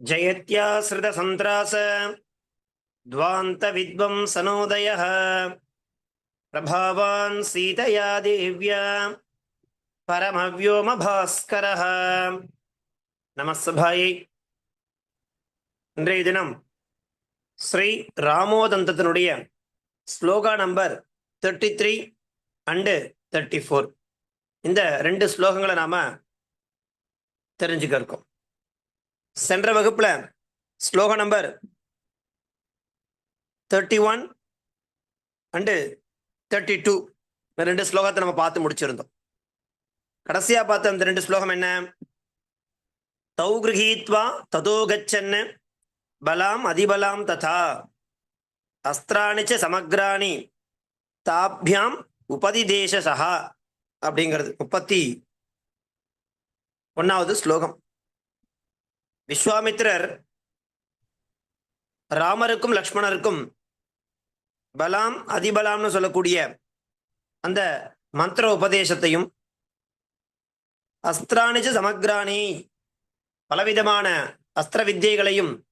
जयत्याश्रितसन्त्रास द्वान्तविद्वंसनोदयः प्रभावान् सीतया देव्या பரமவியோமபாஸ்கரः நமஸ்தபாயை இன்றைய தினம் Shri ராமோதந்தத்தினுடைய shloka number thirty three and thirty four இந்த ரெண்டு ஸ்லோகங்களை நாம தெரிஞ்சுக்க இருக்கோம் சென்ற வகுப்புல ஸ்லோக number thirty one and thirty two ரெண்டு ஸ்லோகத்தை நம்ம பார்த்து முடிச்சிருந்தோம். கடைசியா பார்த்த அந்த ரெண்டு ஸ்லோகம் என்ன? தௌ கிரகீத்வா ததோ கச்சன் பலாம் அதிபலாம் ததா. அஸ்திராணிச்ச ச சமக்ராணி தாபியாம் உபதிதேசசா அப்படிங்கிறது முப்பத்தி ஒன்னாவது ஸ்லோகம். விஸ்வாமித்திரர் ராமருக்கும் லக்ஷ்மணருக்கும் பலாம் அதிபலாம்னு சொல்லக்கூடிய அந்த மந்திர உபதேசத்தையும் அஸ்திராணிச்சு சமக்ராணி பலவிதமான அஸ்திர வித்தியைகளையும்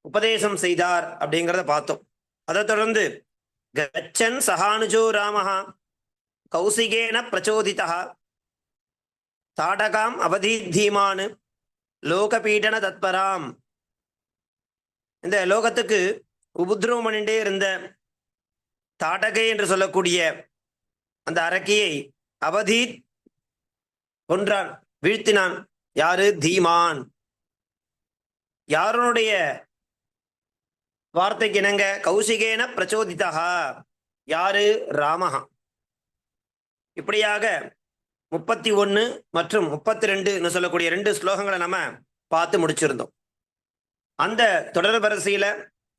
உபதேசம் செய்தார் அப்படிங்கிறத பார்த்தோம். அதை தொடர்ந்து கச்சன் சஹானுஜோ ராமஹா கௌசிகேன பிரச்சோதிதா தாடகாம் தீமானு லோகபீடன தத்பராம். இந்த லோகத்துக்கு உபுத்ரவம் பண்ணிட்டே இருந்த தாடகை என்று சொல்லக்கூடிய அந்த அரக்கியை அவதீத் கொன்றான் வீழ்த்தினான். யாரு? தீமான். யாருடைய வார்த்தைக்கு இணங்க கௌசிகேன பிரச்சோதிதா யாரு? ராமஹா. இப்படியாக முப்பத்தி ஒன்று மற்றும் முப்பத்தி ரெண்டுன்னு சொல்லக்கூடிய ரெண்டு ஸ்லோகங்களை நம்ம பார்த்து முடிச்சிருந்தோம். அந்த தொடர் வரிசையில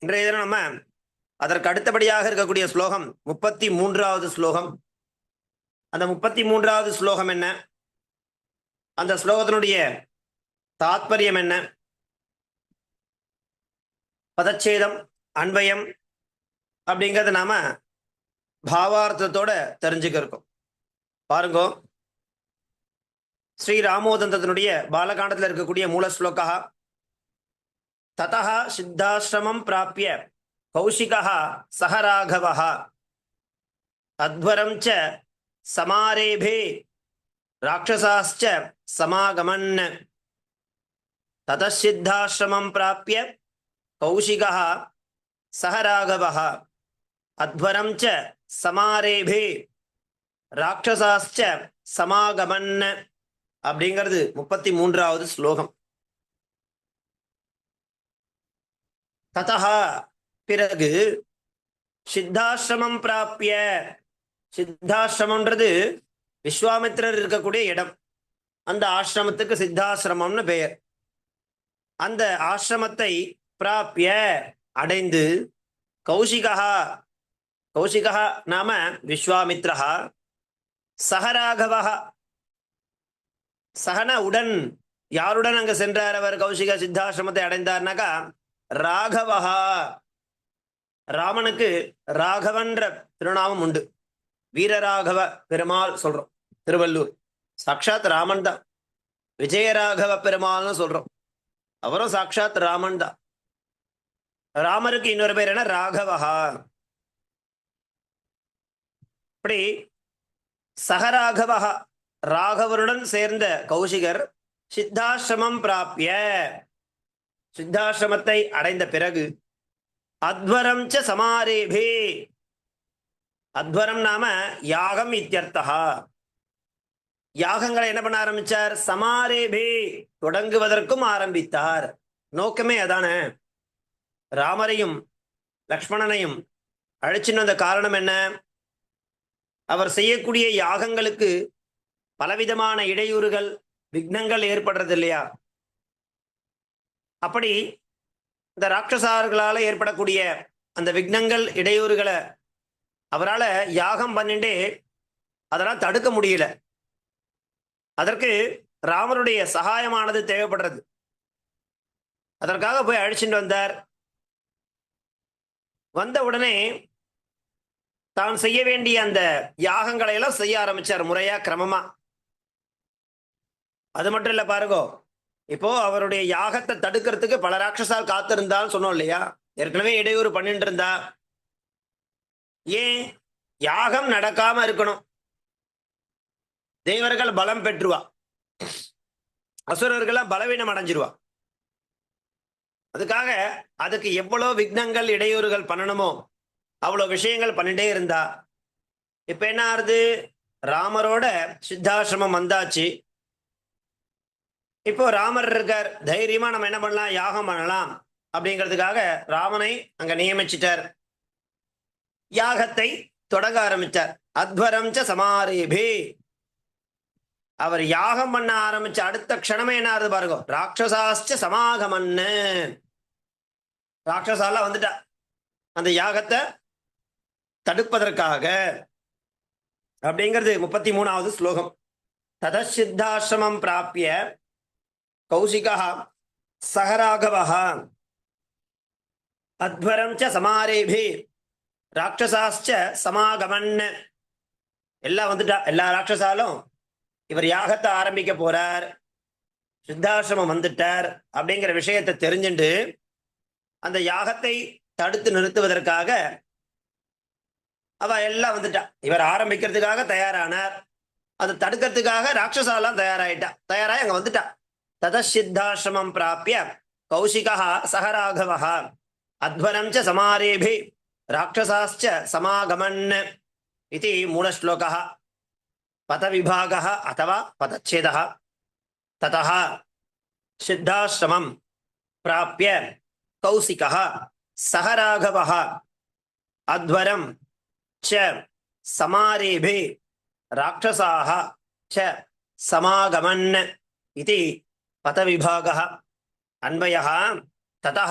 இன்றைய தினம் நம்ம அதற்கு அடுத்தபடியாக இருக்கக்கூடிய ஸ்லோகம் முப்பத்தி மூன்றாவது ஸ்லோகம். அந்த முப்பத்தி மூன்றாவது ஸ்லோகம் என்ன? அந்த ஸ்லோகத்தினுடைய தாத்பரியம் என்ன? பதச்சேதம் அன்பயம் அப்படிங்கிறத நாம பாவார்த்தத்தோட தெரிஞ்சுக்க இருக்கோம். பாருங்க. ஸ்ரீ ராமோதந்தத்தினுடைய பாலகாண்டத்தில் இருக்கக்கூடிய மூல ஸ்லோகா. ததா சித்தாசிரமம் பிராப்பிய கௌஷிகா சஹராகவா அத்வரம் ச சமாரேபே ராட்சசாச்ச சமாகமன். ததசித்தாசிரமம் பிராப்பிய கௌஷிகா சஹராகவா அத்வரம் ச சமாரேபே ராட்சசாச்ச சமாகமன். அப்படிங்கிறது முப்பத்தி மூன்றாவது ஸ்லோகம். ததா பிறகு சித்தாசிரமம் பிராப்பிய சித்தாசிரமம்ன்றது விஸ்வாமித்திரர் இருக்கக்கூடிய இடம். அந்த ஆசிரமத்துக்கு சித்தாசிரமம்னு பெயர். அந்த ஆசிரமத்தை பிராப்பிய அடைந்து கௌசிகா கௌசிகா நாம விஸ்வாமித்ரா சஹராகவா சகன உடன் யாருடன் அங்க சென்றார் அவர்? கௌசிக சித்தாசிரமத்தை அடைந்தார்னாக்கா ராகவஹா. ராமனுக்கு ராகவன்ற திருநாமம் உண்டு. வீரராகவ பெருமாள் சொல்றோம் திருவள்ளூர். சாட்சாத் ராமன் தான். விஜயராகவ பெருமாள்னு சொல்றோம். அவரும் சாட்சாத் ராமன் தான். ராமருக்கு இன்னொரு பேர் என்ன? ராகவஹா. இப்படி சகராகவஹா ராகவருடன் சேர்ந்த கௌசிகர் சித்தாசிரமம் பிராப்பிய சித்தாசிரமத்தை அடைந்த பிறகு அத்வரம் ச சமாரேபே. அத்வரம் நாம யாகம் இத்தியர்த்தா யாகங்களை என்ன பண்ண ஆரம்பிச்சார்? சமாரேபே தொடங்குவதற்கும் ஆரம்பித்தார். நோக்கமே அதான? ராமரையும் லக்ஷ்மணனையும் அழைச்சின்னு வந்த காரணம் என்ன? அவர் செய்யக்கூடிய யாகங்களுக்கு பலவிதமான இடையூறுகள் விக்னங்கள் ஏற்படுறது இல்லையா அப்படி இந்த ராட்சசார்களால் ஏற்படக்கூடிய அந்த விக்னங்கள் இடையூறுகளை அவரால் யாகம் பண்ணிட்டு அதெல்லாம் தடுக்க முடியல. அதற்கு ராமருடைய சகாயமானது தேவைப்படுறது. அதற்காக போய் அழைச்சிட்டு வந்தார். வந்த உடனே தான் செய்ய வேண்டிய அந்த யாகங்களை எல்லாம் செய்ய ஆரம்பிச்சார் முறையா கிரமமா. அது மட்டும் இல்ல பாருங்கோ. இப்போ அவருடைய யாகத்தை தடுக்கிறதுக்கு பல ராட்சசால் காத்திருந்தான்னு சொன்னோம் இல்லையா? ஏற்கனவே இடையூறு பண்ணிட்டு இருந்தா. ஏன்? யாகம் நடக்காம இருக்கணும். தேவர்கள் பலம் பெற்றுவா. அசுரர்கள்லாம் பலவீனம் அடைஞ்சிருவா. அதுக்காக அதுக்கு எவ்வளவு விக்னங்கள் இடையூறுகள் பண்ணணுமோ அவ்வளவு விஷயங்கள் பண்ணிட்டே இருந்தா. இப்ப என்ன ஆறுது? ராமரோட சித்தாசிரமம் வந்தாச்சு. இப்போ ராமர் இருக்கார். தைரியமா நம்ம என்ன பண்ணலாம்? யாகம் பண்ணலாம். அப்படிங்கிறதுக்காக ராமனை அங்க நியமிச்சிட்டார். யாகத்தை தொடங்க ஆரம்பிச்சார். அத்வரம் ச அவர் யாகம் பண்ண ஆரம்பிச்ச அடுத்த க்ஷணமே என்ன ஆறுது பாருங்க. ராட்சசாஸ்ட சமாகமன்னு. ராட்சசாலாம் வந்துட்டா. அந்த யாகத்தை தடுப்பதற்காக. அப்படிங்கிறது முப்பத்தி மூணாவது ஸ்லோகம். ததசித்தாசிரமம் பிராப்பிய கௌசிகா சகராகவா அத்வரம் ச சமாரேபி ராட்சசாஸ்ச சமாகமன் எல்லாம் வந்துட்டா எல்லா ராட்சசாலும் இவர் யாகத்தை ஆரம்பிக்க போறார் சித்தாசிரமம் வந்துட்டார் அப்படிங்கிற விஷயத்தை தெரிஞ்சுண்டு அந்த யாகத்தை தடுத்து நிறுத்துவதற்காக அவ எல்லாம் வந்துட்டா. இவர் ஆரம்பிக்கிறதுக்காக தயாரானார். அதை தடுக்கிறதுக்காக ராட்சசாலாம் தயாராயிட்டா. தயாராகி அங்க வந்துட்டா. ततः प्राप्य कौशिकः सह राघवः अध्वनं च समारेभि, राक्षसाश्च समागमन् इति मूलश्लोकः। अथवा पदच्छेदः। ततः सिद्धाश्रमं प्राप्य कौशिकः सह राघवः अध्वरं च राक्षसा राक्षसाः च समागमन् इति பதவிபாக அன்வய ததா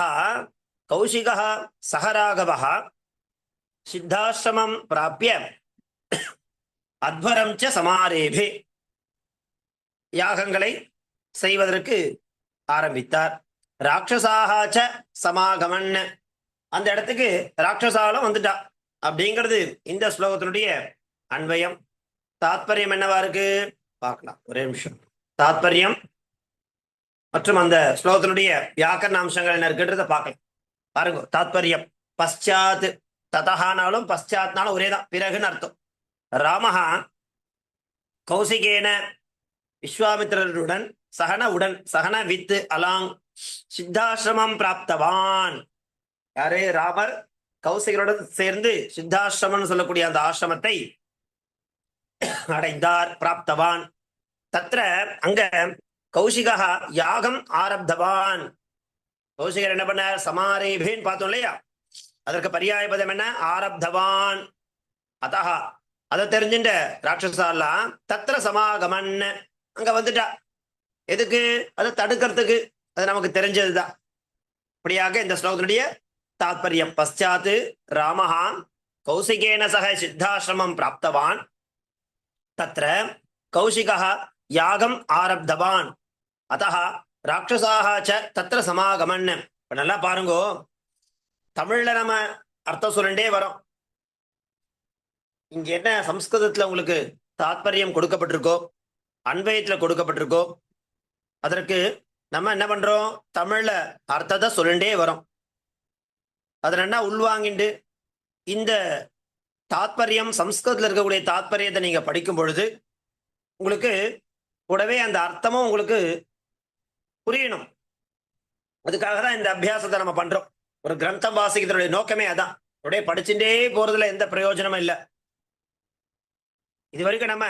கௌசிக சகராகவ சித்தாசிரமம் பிராப்பிய அத்வரம் ச சமாரேபி யாகங்களை செய்வதற்கு ஆரம்பித்தார். ராட்சசாகாச்ச சமாகமன். அந்த இடத்துக்கு ராட்சசாலம் வந்துட்டா. அப்படிங்கிறது இந்த ஸ்லோகத்தினுடைய அன்வயம் தாத்பரியம் என்னவா இருக்கு? பார்க்கலாம். ஒரே நிமிஷம். தாத்பரியம் மற்றும் அந்த ஸ்லோகத்தினுடைய வியாக்கரண அம்சங்கள் என்ன இருக்குன்றத பார்க்கலாம். பாருங்க தாத்பரியம். பశ్చాத் ததஹானாலும் பశ్చాத்னாலும் ஒரேதான் பிறகுன்னு அர்த்தம். ராமஹா கௌசிகேன விஸ்வாமித்திரருடன் சகன உடன் சகன வித்து அலாங் சித்தாசிரமம் பிராப்தவான். யாரே? ராமர் கௌசிகருடன் சேர்ந்து சித்தாசிரமம் சொல்லக்கூடிய அந்த ஆசிரமத்தை அடைந்தார் பிராப்தவான். தத்திர அங்க கௌசிகா யாகம் ஆரப்தவான். கௌசிகர் என்ன பண்ணார்? சமாரேபின்னு பார்த்தோம் இல்லையா? அதற்கு பரியாய பதம் என்ன? ஆரப்தவான். அதா அதை தெரிஞ்சுட்ட ராட்சசாலாம் தத்திர சமாகமன். அங்க வந்துட்டா. எதுக்கு? அதை தடுக்கிறதுக்கு. அது நமக்கு தெரிஞ்சதுதான். இப்படியாக இந்த ஸ்லோகத்தினுடைய தாத்பரியம். பశ్చాத் ராமஹா கௌசிகேன சக சித்தாசிரமம் பிராப்தவான். தத்திர கௌசிகா யாகம் ஆரப்தவான். அத்தா ராட்சசாக ச தத்திர சமாகமன். இப்ப நல்லா பாருங்கோ. தமிழ்ல நம்ம அர்த்தம் சொல்லிட்டே வரோம். இங்க என்ன சம்ஸ்கிருதத்துல உங்களுக்கு தாத்பரியம் கொடுக்கப்பட்டிருக்கோ? அன்வயத்துல கொடுக்கப்பட்டிருக்கோ? அதற்கு நம்ம என்ன பண்றோம்? தமிழ்ல அர்த்தத்தை சொல்லண்டே வரோம். அதில் என்ன உள்வாங்கிண்டு? இந்த தாத்பரியம் சம்ஸ்கிருதத்துல இருக்கக்கூடிய தாத்பரியத்தை நீங்க படிக்கும் பொழுது உங்களுக்கு கூடவே அந்த அர்த்தமும் உங்களுக்கு புரியணும். அதுக்காக தான் இந்த அபியாசத்தை நம்ம பண்றோம். ஒரு கிரந்தம் வாசிக்கிறதுடைய நோக்கமே அதான். அப்படியே படிச்சுட்டே போறதுல எந்த பிரயோஜனமும் இல்லை. இது வரைக்கும் நம்ம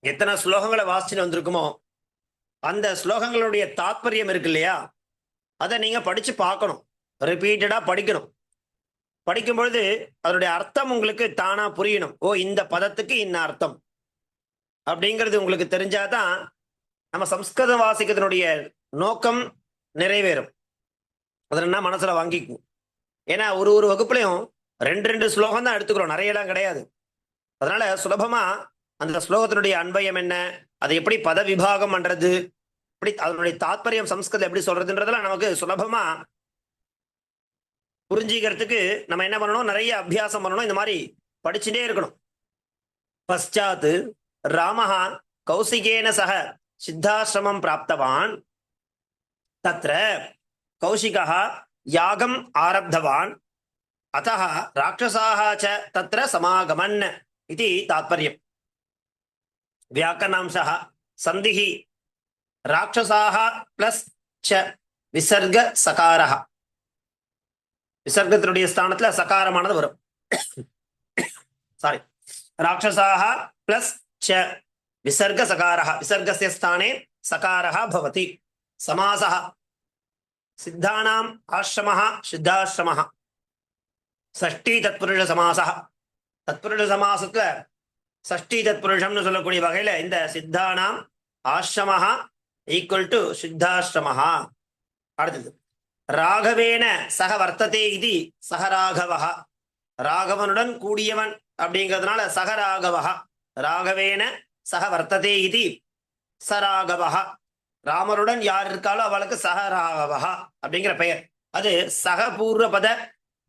எத்தனை ஸ்லோகங்களை வாசிச்சுட்டு வந்திருக்குமோ அந்த ஸ்லோகங்களுடைய தாத்பரியம் இருக்கு இல்லையா? அதை நீங்க படிச்சு பார்க்கணும். ரிப்பீட்டடா படிக்கணும். படிக்கும் பொழுது அதனுடைய அர்த்தம் உங்களுக்கு தானா புரியணும். ஓ இந்த பதத்துக்கு இன்ன அர்த்தம். அப்படிங்கிறது உங்களுக்கு தெரிஞ்சாதான் நம்ம சம்ஸ்கிருதம் வாசிக்கிறதுனுடைய நோக்கம் நிறைவேறும். அதனா மனசுல வாங்கிக்கும். ஏன்னா ஒரு ஒரு வகுப்புலையும் ரெண்டு ரெண்டு ஸ்லோகம் தான் எடுத்துக்கிறோம். நிறையலாம் கிடையாது. அதனால சுலபமா அந்த ஸ்லோகத்தினுடைய அன்பயம் என்ன அதை எப்படி பத விபாகம் பண்றது எப்படி அதனுடைய தாத்பரியம் சம்ஸ்கிருதம் எப்படி சொல்றதுன்றதெல்லாம் நமக்கு சுலபமா புரிஞ்சிக்கிறதுக்கு நம்ம என்ன பண்ணணும்? நிறைய அபியாசம் பண்ணணும். இந்த மாதிரி படிச்சுட்டே இருக்கணும். பஸ்டாத்து ராம கௌசிகேன சக சித்தாசிரமம் பிராப்தவான். தத்திர கௌசிகா யாகம் ஆரப்தவான். அத்த ராட்சசாக ச தத்திர சமாகமன் இது தாத்பரியம். வியாக்கரனாம்சா சந்திஹி ராட்சசாக பிளஸ் ச விசர்க சகாரஹா. விசர்க்கத்தினுடைய ஸ்தானத்துல சகாரமானது வரும். சாரி ராட்சசாக பிளஸ் ச விசர்கசகாரः விசர்கस्य स्थाने சகாரः भवति। समासः சித்தானாம் ஆசிரமः சித்தாசிரமः சஷ்டி தத்புருஷ சமாசா தத்புருஷ சமாசத்துல சஷ்டி தத்புருஷம்னு சொல்லக்கூடிய வகையில இந்த சித்தானாம் ஆசிரமஹா ஈக்குவல் டு சித்தாசிரமஹா அடுத்தது ராகவேன சக வர்த்ததே இது சகராகவா ராகவனுடன் கூடியவன் அப்படிங்கிறதுனால சகராகவா ராகவேன சக வர்த்ததே இது சராகவஹா. ராமருடன் யார் இருக்காளோ அவளுக்கு சக ராகவஹா அப்படிங்கிற பெயர். அது சகபூர்வபத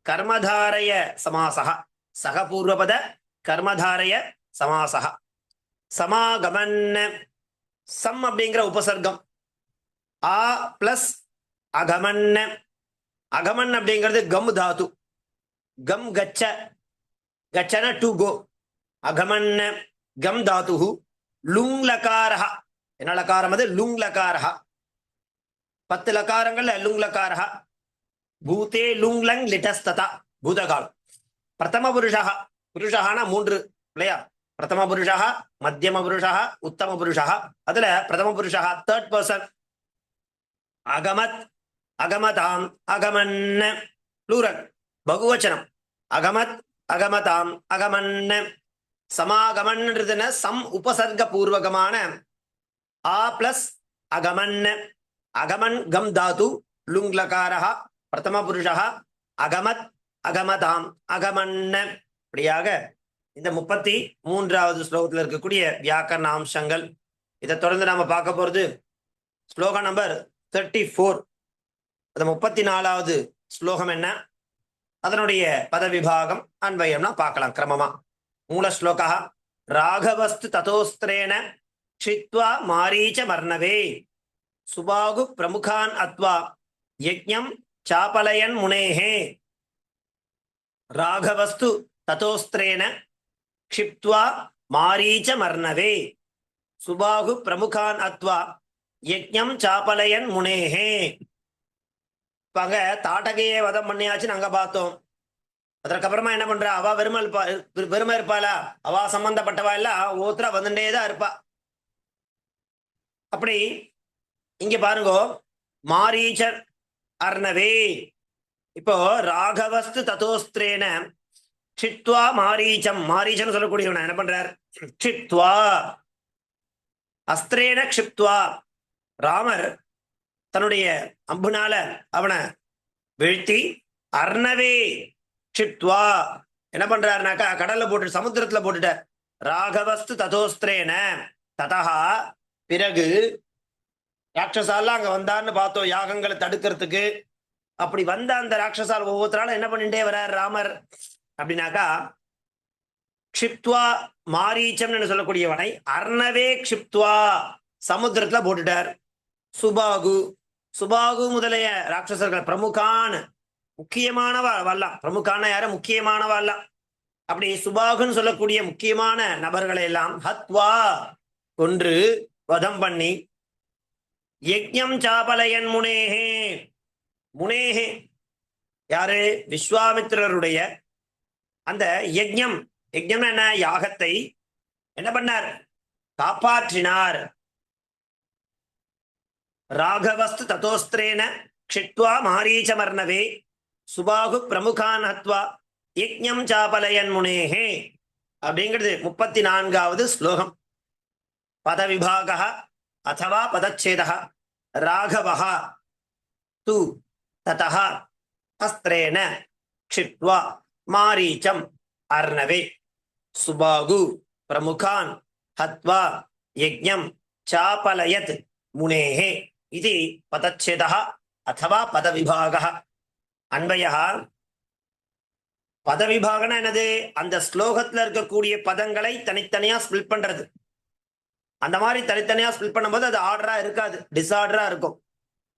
கர்மதாரய சமாசக சகபூர்வபத கர்மதாரய சமாசக சமாகமன் சம் அப்படிங்கிற உபசர்க்கம். ஆ பிளஸ் அகமன் அகமன் அப்படிங்கிறது கம் தாத்து. கம் கச்ச. கச்சன டு கோ அகமன் கம் தாத்து லுங் லகாரஹா என்ன லகாரம் அது? லுங் லகாரஹா பத்து லகாரங்கள்ல லுங் லகாரஹா பூதே லுங் லங் லிட்டஸ்ததா. பூதகாலம் பிரதம புருஷா புருஷானா மூன்று இல்லையா? பிரதம புருஷா மத்தியம புருஷா உத்தம புருஷா அதுல பிரதம புருஷா தேர்ட் பர்சன் அகமத் அகமதாம் அகமன் ப்ளூரல் பகுவச்சனம். அகமத் அகமதாம் அகமன் சமாகமன்றதுன சம் உபசர்க பூர்வகமான ஆ பிளஸ் அகமன். அகமன் கம் தாது லுங்லகாரா பிரதம புருஷா அகமத் அகமதாம் அகமன்ன இப்படியாக இந்த முப்பத்தி மூன்றாவது ஸ்லோகத்தில் இருக்கக்கூடிய வியாக்கரண அம்சங்கள் இதை தொடர்ந்து நாம பார்க்க போறது ஸ்லோகம் நம்பர் தேர்ட்டி ஃபோர் அது முப்பத்தி நாலாவது ஸ்லோகம் என்ன? அதனுடைய பதவிபாகம் அன்வயம்னா பார்க்கலாம் கிரமமா. மூலஸ்லோகா. ராகவஸ்து ததோஸ்திரேன க்ஷித்வா மாரீச்ச மர்ணவே. சுபாகு பிரமுகான் அத்வா. யஜ்ஞம் சாபலயன் முனேஹே. ராகவஸ்து ததோஸ்திரேன க்ஷிப்த்வா மாரீச்ச மர்ணவே. சுபாகு பிரமுகான் அத்வா. யஜ்ஞம் சாபலயன் முனேஹே. இப்போ அங்கே தாட்டகையே வதம் பண்ணியாச்சுன்னு அங்கே பார்த்தோம். அதற்கப்புறமா என்ன பண்றா? அவ வெறுமை இருப்பா வெறுமை இருப்பாளா? அவ சம்பந்தப்பட்டவா எல்லாம் ஒவ்வொருத்தரா வந்துட்டே தான் இருப்பா. அப்படி இங்க பாருங்க. மாரீச்சர் அர்ணவே. இப்போ ராகவஸ்து ததோஸ்திரேன க்ஷித்வா மாரீச்சம். மாரீச்சம் சொல்லக்கூடியவன என்ன பண்றார்? க்ஷித்வா அஸ்திரேன க்ஷிப்த்வா. ராமர் தன்னுடைய அம்புனால அவனை வீழ்த்தி அர்ணவே. க்ஷிப்த்வா. என்ன பண்றாருனாக்கா கடல்ல போட்டு சமுத்திரத்துல போட்டுட்ட. ராகவஸ்து ததோஸ்திரேன. ததா பிறகு ராட்சசாலாம் அங்க வந்தான்னு பார்த்தோம் யாகங்களை தடுக்கிறதுக்கு. அப்படி வந்த அந்த ராட்சசால் ஒவ்வொருத்தராலும் என்ன பண்ணிட்டே வர்றார் ராமர். அப்படின்னாக்கா க்ஷிப்த்வா மாரீச்சம்னு சொல்லக்கூடியவனை அர்ணவே க்ஷிப்த்வா சமுத்திரத்துல போட்டுட்டார். சுபாகு. சுபாகு முதலிய ராட்சசர்கள் பிரமுகான் முக்கியமானவா வரலாம் பிரமுக்கான யார? முக்கியமானவா எல்லாம் அப்படி சுபாகுன்னு சொல்லக்கூடிய முக்கியமான நபர்களை எல்லாம் ஹத்வா கொன்று வதம் பண்ணி யஜ்யம் சாபலயன் முனேஹே முனேஹே. யாரு? விஸ்வாமித்திரருடைய அந்த யஜ்யம் யஜ்ஞம்னா என்ன? யாகத்தை என்ன பண்ணார்? காப்பாற்றினார். ராகவஸ்து ததோஸ்திரேன க்ஷித்வா மாரீச்சமர்ணவே சுபாகு பிரமுகான் ஹத்வா யக்ஞம் சாபலயன் முனேஹே. அப்படிங்கிறது முப்பத்தி நான்காவது ஸ்லோகம். பதவிபாக அத்தவா பதச்சேதா ராகவா து ததா அஸ்திரேன க்ஷிப்த்வா மாரீச்சம் அர்ணவே. சுபாகு பிரமுகான் ஹத்வா யஜ்ஞம் சாபலயத் முனேஹே. இது பதச்சேதா அथवा பதவிபாக அன்வயः பதவிபாகனா என்னது? அந்த ஸ்லோகத்துல இருக்கக்கூடிய பதங்களை தனித்தனியா ஸ்பிளிட் பண்றது. அந்த மாதிரி தனித்தனியா ஸ்பிளிட் பண்ணும்போது அது ஆர்டரா இருக்காது. டிஸ்ஆர்டரா இருக்கும்.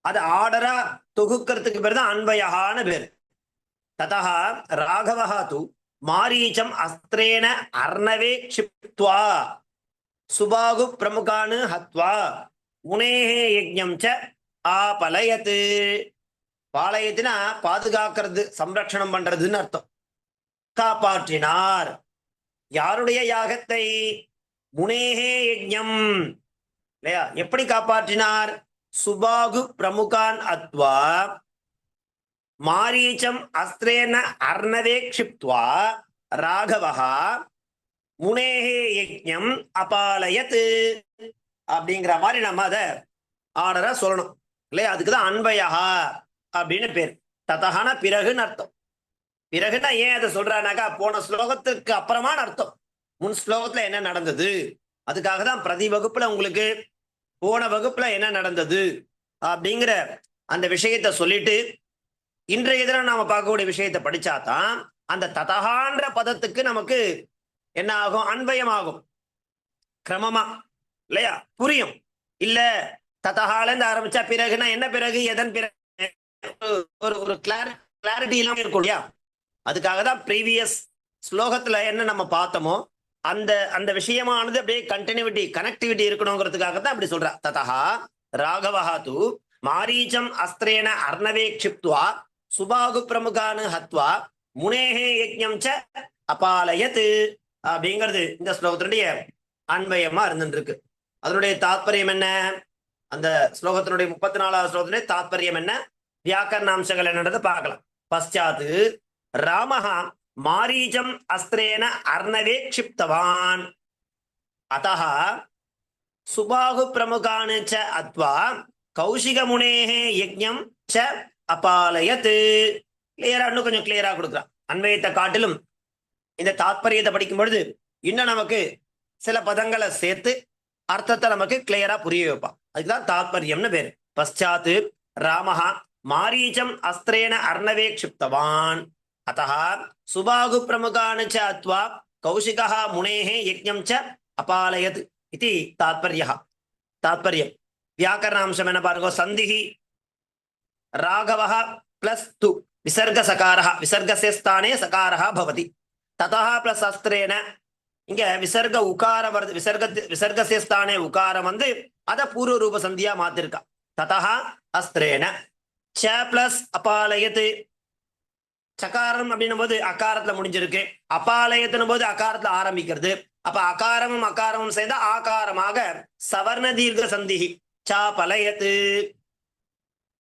அது ஆர்டரா தொகுக்கிறதுக்கு பேர் தான் அன்பயகான பேர். ததா ராகவஹா தூ மாரீச்சம் அஸ்திரேன அர்ணவே க்ஷிப்த்வா சுபாகு பிரமுகானு ஹத்வா. முனேஹே யஜ்ஞம் ச ஆபலயத்து. பாளையத்தினா பாதுகாக்கிறது சம்ரட்சணம் பண்றதுன்னு அர்த்தம். காப்பாற்றினார். யாருடைய யாகத்தை? முனேஹே யஜ்ஞம் இல்லையா? எப்படி காப்பாற்றினார்? சுபாகு பிரமுகான் அத்வா மாரீச்சம் அஸ்திரேன அர்ணவே க்ஷிப்த்வா ராகவா முனேஹே யஜ்ஞம் அபாலயத்து. அப்படிங்கிற மாதிரி நம்ம அதை ஆர்டரா சொல்லணும். இல்லையா? அதுக்குதான் அன்பயகா அப்படின்னு பேர். ததகான பிறகுன்னு அர்த்தம். பிறகுன்னா ஏன் அதை சொல்றானாக்கா போன ஸ்லோகத்துக்கு அப்புறமான அர்த்தம். முன் ஸ்லோகத்துல என்ன நடந்தது? அதுக்காக தான் பிரதி வகுப்புல உங்களுக்கு போன வகுப்புல என்ன நடந்தது? அப்படிங்கிற அந்த விஷயத்த சொல்லிட்டு இன்றைய தினம் நாம பார்க்கக்கூடிய விஷயத்தை படிச்சாதான் அந்த ததகான்ற பதத்துக்கு நமக்கு என்ன ஆகும்? அன்பயமாகும் கிரமமா. இல்லையா? புரியும். இல்ல ததகால இருந்து ஆரம்பிச்சா பிறகுனா என்ன பிறகு? எதன் பிறகு? ஒரு ஒரு கிளாரிட்டி இல்லாம இருக்கும் இல்லையா? அதுக்காக தான் ப்ரீவியஸ் ஸ்லோகத்துல என்ன நம்ம பார்த்தோமோ அந்த அந்த விஷயமானது அப்படியே கண்டினியூட்டி கனெக்டிவிட்டி இருக்கணுங்கிறதுக்காக தான் அப்படி சொல்றா. ததா ராகவஹா தூ மாரீச்சம் அஸ்திரேன அர்ணவே க்ஷிப்துவா சுபாகு பிரமுகானு ஹத்வா முனேகே யஜ்யம் ச அபாலயத்து அப்படிங்கிறது இந்த ஸ்லோகத்தினுடைய அன்பயமா இருந்துட்டு இருக்கு அதனுடைய தாத்பரியம் என்ன? அந்த ஸ்லோகத்தினுடைய முப்பத்தி நாலாவது ஸ்லோகத்தினுடைய தாத்பரியம் என்ன? வியாக்கரணாம்சங்கள் என்னன்றது பார்க்கலாம். பஷாத்து ராமஹா மாரீஜம் அஸ்திரேன அர்ணவே க்ஷிப்தவான். அத்த சுபாகு பிரமுகானு ச அத்வா கௌஷிகமுனேகே யஜ்யம் ச அபாலயத்து. கிளியரா இன்னும் கொஞ்சம் கிளியரா கொடுக்குறான் அன்வயத்தை காட்டிலும் இந்த தாத்பரியத்தை படிக்கும் பொழுது இன்னும் நமக்கு சில பதங்களை சேர்த்து அர்த்தத்தை நமக்கு கிளியரா புரிய வைப்பான். அதுக்குதான் தாத்பரியம்னு பேரு. பஷாத்து ராமஹா மாரீச்சம் அஸ்திரேன அர்ணவே க்ஷிப்தவான். அத்த சுபாகு பிரமுகானு ச அத்வா கௌஷிகா முனேஹே யஜ்ஞம் ச அபாலயத் இது தாத்பரியா தாத்பரியம். வியாக்கரணாம்சம் என்ன பாருங்க? சந்திஹி ராகவ பிளஸ் து விசர்க சகாரா விசர்கசிய ஸ்தானே சகாரா பவதி. ததா பிளஸ் அஸ்திரேன இங்க விசர்க உகாரம் வருது. விசர்க விசர்கசிய ஸ்தானே உகாரம் வந்து அதை பூர்வ ரூப சந்தியா மாத்திருக்கா. ததா அஸ்திரேன. ச பிளஸ் அபாலயத்து. சகாரம் அப்படின்னும் போது அகாரத்துல முடிஞ்சிருக்கு. அபாலயத்தினும் போது அகாரத்துல ஆரம்பிக்கிறது. அப்ப அகாரமும் அகாரமும் சேர்ந்தா ஆகாரமாக சவர்ண தீர்க்க சந்திஹி. சா பலயத்து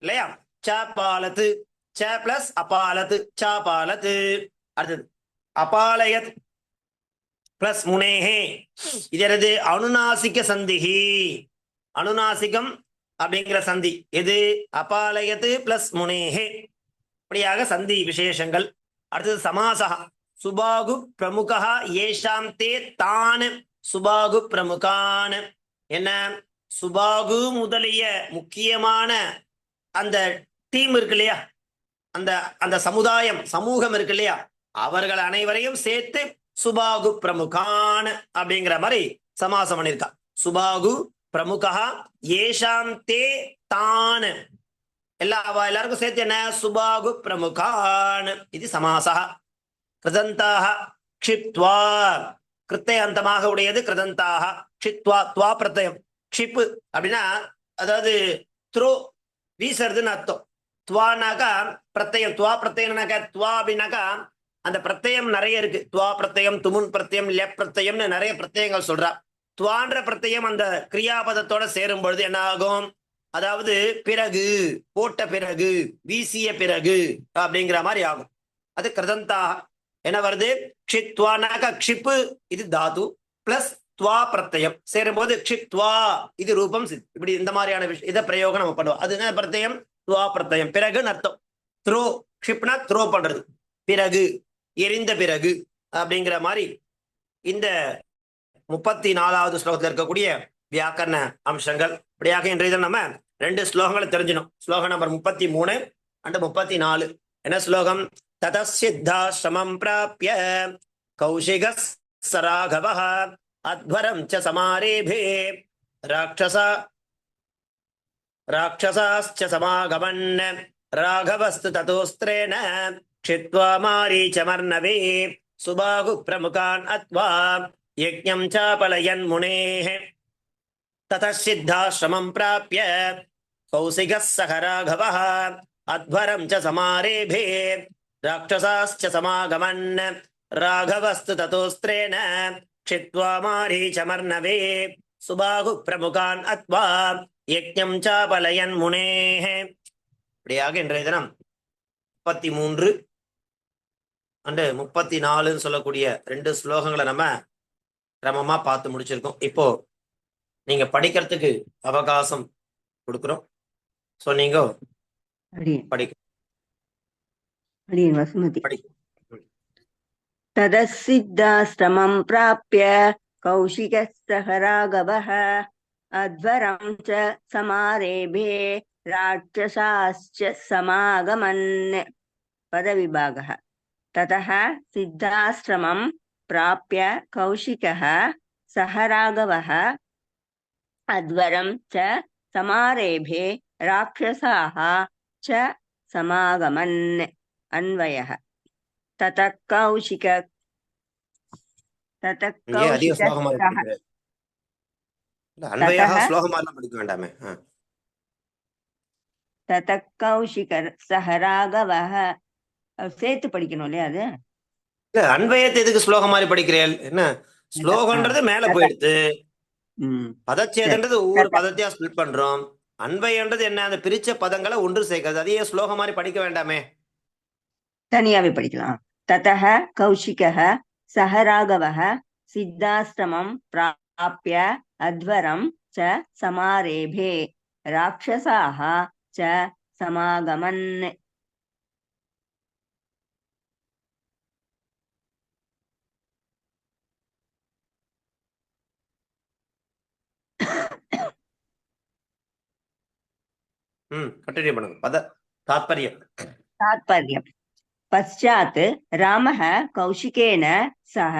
இல்லையா? ச பாலத்து ச பிளஸ் அபாலத்து. சா பாலத்து அடுத்தது. அபாலயத் பிளஸ் முனேஹே இது எனது அனுநாசிக்க சந்திஹி. அனுநாசிகம் அப்படிங்கிற சந்தி. எது? அபாலயத்து பிளஸ் முனேஹே. இப்படியாக சந்தி விசேஷங்கள். அடுத்தது சமாசகா சுபாகு பிரமுகா ஏஷாம் தே தான். சுபாகு பிரமுகான். என்ன? சுபாகு முதலிய முக்கியமான அந்த டீம் இருக்கு இல்லையா? அந்த அந்த சமுதாயம் சமூகம் இருக்கு இல்லையா? அவர்கள் அனைவரையும் சேர்த்து சுபாகு பிரமுகான் அப்படிங்கிற மாதிரி சமாசம் பண்ணியிருக்கா. சுபாகு பிரமுகா ஏஷாம் தே தான். எல்லா எல்லாருக்கும் சேர்த்து என்ன? சுபாகு பிரமுகான். இது சமாசா கிருதந்தாக க்ஷிப்த்வா. கிருத்தை அந்தமாக உடையது கிருதந்தாக க்ஷித்வா துவா பிரத்தயம் க்ஷிப்பு அப்படின்னா அதாவது த்ரோ வீசறதுன்னு அர்த்தம். துவானாக்கா பிரத்தயம் துவா பிரத்தயம்னாக்கா துவா அப்படின்னாக்கா அந்த பிரத்தயம் நிறைய இருக்கு. துவா பிரத்தயம் துமுன் பிரத்தயம் லெப் பிரத்தயம்னு நிறைய பிரத்தயங்கள் சொல்றா. துவான்ற பிரத்தயம் அந்த கிரியாபதத்தோட சேரும் பொழுது என்ன ஆகும் அதாவது பிறகு போட்ட பிறகு வீசிய பிறகு அப்படிங்கிற மாதிரி ஆகும். அது கிருதந்தாக என்ன வருது? க்ஷித்வானாக்க க்ஷிப்பு இது தாது. பிளஸ் துவா பிரத்தயம் சேரும்போது க்ஷித்வா இது ரூபம் இப்படி இந்த மாதிரியான விஷயம் இதை பிரயோகம் நம்ம பண்ணுவோம். அது என்ன பிரத்தயம்? துவா பிரத்தயம் பிறகுன்னு அர்த்தம்? த்ரோ க்ஷிப்னா த்ரோ பண்றது. பிறகு எரிந்த பிறகு அப்படிங்கிற மாதிரி இந்த முப்பத்தி நாலாவது ஸ்லோகத்தில் இருக்கக்கூடிய வியாக்கரண அம்சங்கள். இப்படியாக இன்றைய நம்ம ரெண்டு ஸ்லோகங்களை தெரிஞ்சிடும் ஸ்லோகம் நம்பர் முப்பத்தி மூணு அண்ட் முப்பத்தி நாலு என்ன ஸ்லோகம்? ததசித்தாசிரமம் பிராபிய கௌஷிக சராகவ அத்வரம் ச சமாரேபே ராட்சசா ராட்சசாஸ்ச சமாகமன் ராகவஸ்து ததோஸ்திரேன क्षित्वा சுபாகு பிரமுகான் அத்வா यज्ञं चापलयन् मुनेः ततः सिद्धाश्रमं प्राप्य कौशिकः सह राघवः अध्वरं च समारेभे राक्षसाश्च समागमन् राघवस्तु ततोस्त्रेण क्षित्वा मारीचमर्णवे சுபாகு பிரமுகான் அத்வா யஜ்ஞம் சாபலயன் முனேஹ இப்படியாக இன்றைய தினம் முப்பத்தி மூன்று அண்டு முப்பத்தி நாலுன்னு சொல்லக்கூடிய ரெண்டு ஸ்லோகங்களை நம்ம கிரமமா பார்த்து முடிச்சிருக்கோம் இப்போ நீங்க படிக்கிறதுக்கு அவகாசம் கொடுக்குறோம் ஸோ நீங்க அடியேன் படிக்க அடியேன் வசுமதி படி ततःसिद्धाश्रमं प्राप्य कौशिकः सह राघवः अध्वरं च समारेभे राक्षसाश्च समागमन् पदविभागः ततः सिद्धाश्रमं प्राप्य कौशिकः सह राघवः अध्वरं च समारेभे राक्षसाः च समागमन् अन्वयः ततः कौशिक ततः இங்கே அதிக ஸ்லோகமா कौशिकः படிக்கிறேன் இல்ல அன்வையாக ததः ஸ்லோகமா எல்லாம் படிக்க வேண்டாமே ஆ. ततः कौशिक सह राघवः அஹ் சேர்த்து படிக்கணும் இல்லையா அது அன்பயத்தை எதுக்கு ஸ்லோகம் மாதிரி படிக்கிறேன் என்ன? ஸ்லோகன்றது மேல போயிடுது. பதச்சேதன்றது ஒவ்வொரு பதத்தையா ஸ்பிளிட் பண்றோம். அன்பைன்றது என்ன? அந்த பிரிச்ச பதங்களை ஒன்று சேர்க்கிறது. அதையே ஸ்லோகம் மாதிரி படிக்க வேண்டாமே. தனியாவே படிக்கலாம். ததக கௌஷிகக சஹராகவக சித்தாஸ்ரமம் பிராப்ய அத்வரம் ச சமாரேபே ராட்சசாக ச சமாகமன் கண்டினியூ பண்ணுங்க பத தாத்பரியம் तात्पर्यम् पश्चात् रामः कौशिकेन सह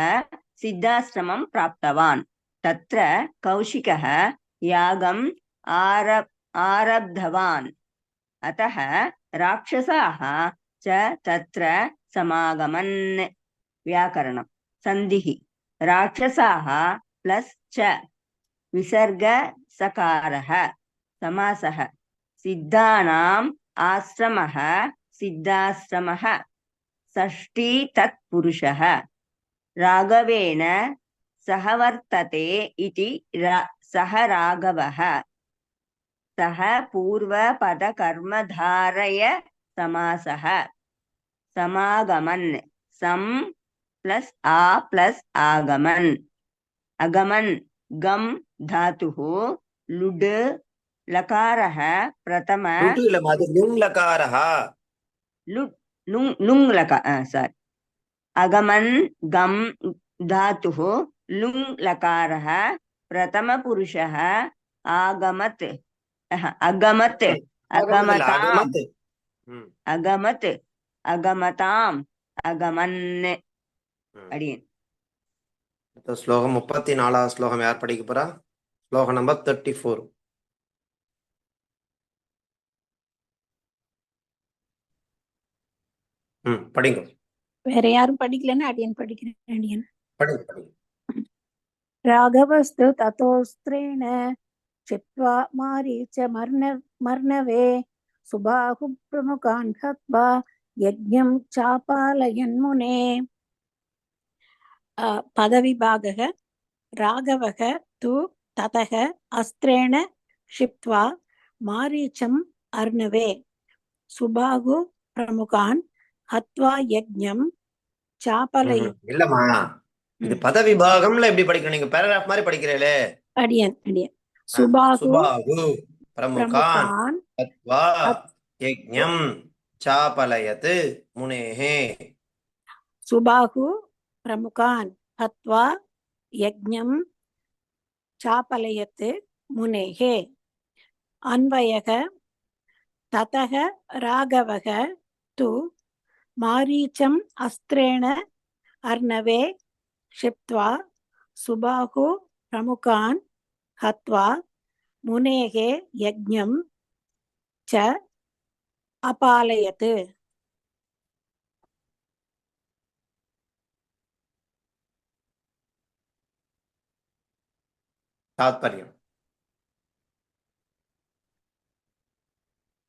सिद्धाश्रमं प्राप्तवान् तत्र कौशिकः यागम् आरब् आरब्धवान् अतः राक्षसाः च तत्र समागमन् व्याकरणं सन्धिः राक्षसाः प्लस् च विसर्गसकारः समासः सिद्धानाम् आश्रमः सिद्धाश्रमः षष्ठी तत्पुरुषः राघवेन सह वर्तते इति रा- सः राघवः सः पूर्वपदकर्मधारय समासः समागमन् सम् प्लस् आ प्लस् आगमन् अगमन् गम् धातुः लुड् लकारः प्रथम லுட்டு இல்ல அது லுங் லகாரஹா लुट् लुङ् लुङ् लका सारी अगमन् गम् धातुः लुङ् लकारः प्रथमपुरुषः आगमत् अह, अगमत् அகமத் இல்ல, अगमताम् அகமத். ம், अगमत् अगमताम् अगमन् ம். अडियन् அடுத்த ஸ்லோகம் முப்பத்தி நாலாவது ஸ்லோகம் யார் படிக்க போறா ஸ்லோகம் நம்பர் தேர்ட்டி ஃபோர் ம் படிங்க. வேற யாரும் படிக்கலன்னா அடியன் படிக்கிறேன் அடியன். படிங்க படிங்க. ராகவஸ்து ததோஸ்திரேண மர்ணவே சுபாகு பிரமுகான் ஹத்வா யஜ்ஞம் சாபாலயன் முனே. அஹ், பதவிபாகः ராகவः तु ததக அஸ்திரேண ஷிப்த்வா மாரீச்சம் அர்ணவே. சுபாகு பிரமுகான் ஹத்வா யஜ்ஞம் சாபலை. இல்லம்மா இது பத விபாகம்ல எப்படி படிக்கணும்? நீங்க பேராகிராஃப் மாதிரி படிக்கிறீங்களே. அடியன் அடியன். சுபாகு பிரமுகான் ஹத்வா யஜ்ஞம் சாபலயத் முனேஹே. சுபாகு பிரமுகான் ஹத்வா யக்ஞம் சாப்பலயத்து முனேகே. அன்வயக ததக ராகவக து மாரீச்சம் அஸ்திரேண அர்ணவே ஷிப்த்வா சுபாகு பிரமுகான் ஹத்வா முனேகே யஜ்ஞம் ச அபாலயத்து. अपालयत् தாத்பரியம்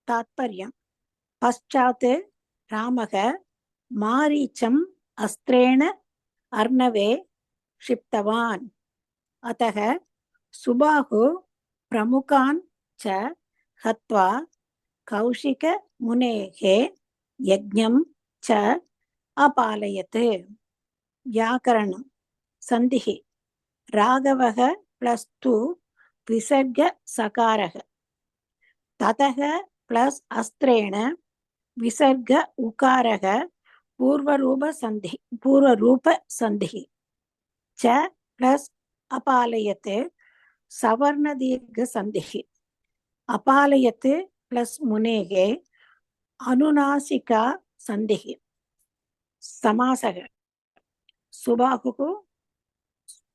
तात्पर्यम् पश्चात् रामः मारीचम् अस्त्रेण अर्णवे क्षिप्तवान् अतः सुबाहु प्रमुखान् च हत्वा कौशिकमुनेः यज्ञं च अपालयत् व्याकरणं सन्धिः राघवः प्लस् टु विसर्गसकारः ततः प्लस् अस्त्रेण विसर्ग उकारः पूर्वरूपसन्धिः पूर्वरूपसन्धिः च प्लस् अपालयत् सवर्णदीर्घसन्धिः अपालयत् प्लस् मुनेः अनुनासिका सन्धिः समासः सुबाहुः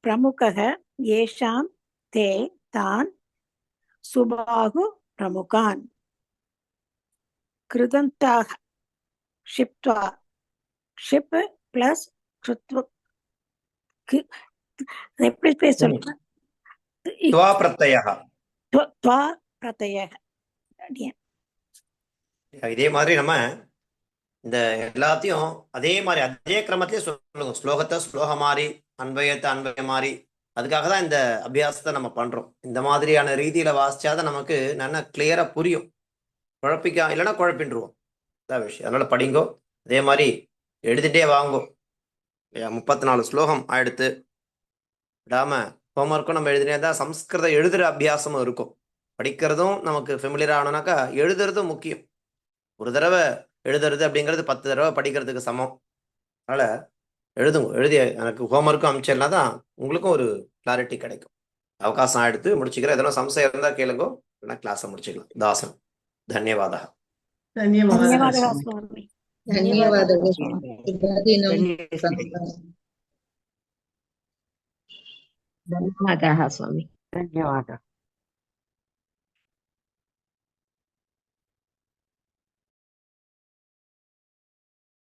प्रमुखः ஏஷாம் தே தான் சுபாகு பிரமுகான். கிருதந்தாக ஷிப்த்வா ஷிப் பிளஸ் எப்படி பேர் சொல்றேன்? இதே மாதிரி நம்ம இந்த எல்லாத்தையும் அதே மாதிரி அதே கிரமத்திலே சொல்லுங்க. ஸ்லோகத்தை ஸ்லோக மாதிரி அன்பயத்தை அன்பய மாதிரி அதுக்காக தான் இந்த அபியாசத்தை நம்ம பண்றோம். இந்த மாதிரியான ரீதியில வாசிச்சாதான் நமக்கு நல்லா கிளியரா புரியும். குழப்பிக்கா இல்லைன்னா குழப்பின்றுவோம். அதான் விஷயம். அதனால படிங்கோ. அதே மாதிரி எழுதிட்டே வாங்கோ. முப்பத்தி நாலு ஸ்லோகம் ஆயிடுத்து. விடாம ஹோம்ஒர்க்கும் நம்ம எழுதினே தான் சம்ஸ்கிருதம் எழுதுற அபியாசமும் இருக்கும். படிக்கிறதும் நமக்கு ஃபெமிலியர் ஆகணும்னாக்கா எழுதுறதும் முக்கியம். ஒரு தடவை எழுதுறது அப்படிங்கிறது பத்து தடவை படிக்கிறதுக்கு சமம். அதனால எழுதுங்க. எழுதி எனக்கு ஹோம்ஒர்க்கும் அமைச்சிடனா தான் உங்களுக்கும் ஒரு கிளாரிட்டி கிடைக்கும். அவகாசம் எடுத்து முடிச்சுக்கிறேன். எதனா சம்சயம் இருந்தால் கேளுங்கோ. இல்லைன்னா கிளாஸை முடிச்சுக்கலாம். தாசன். தன்யவாதா ధన్యవాదాలు స్వామి ధన్యవాదాలు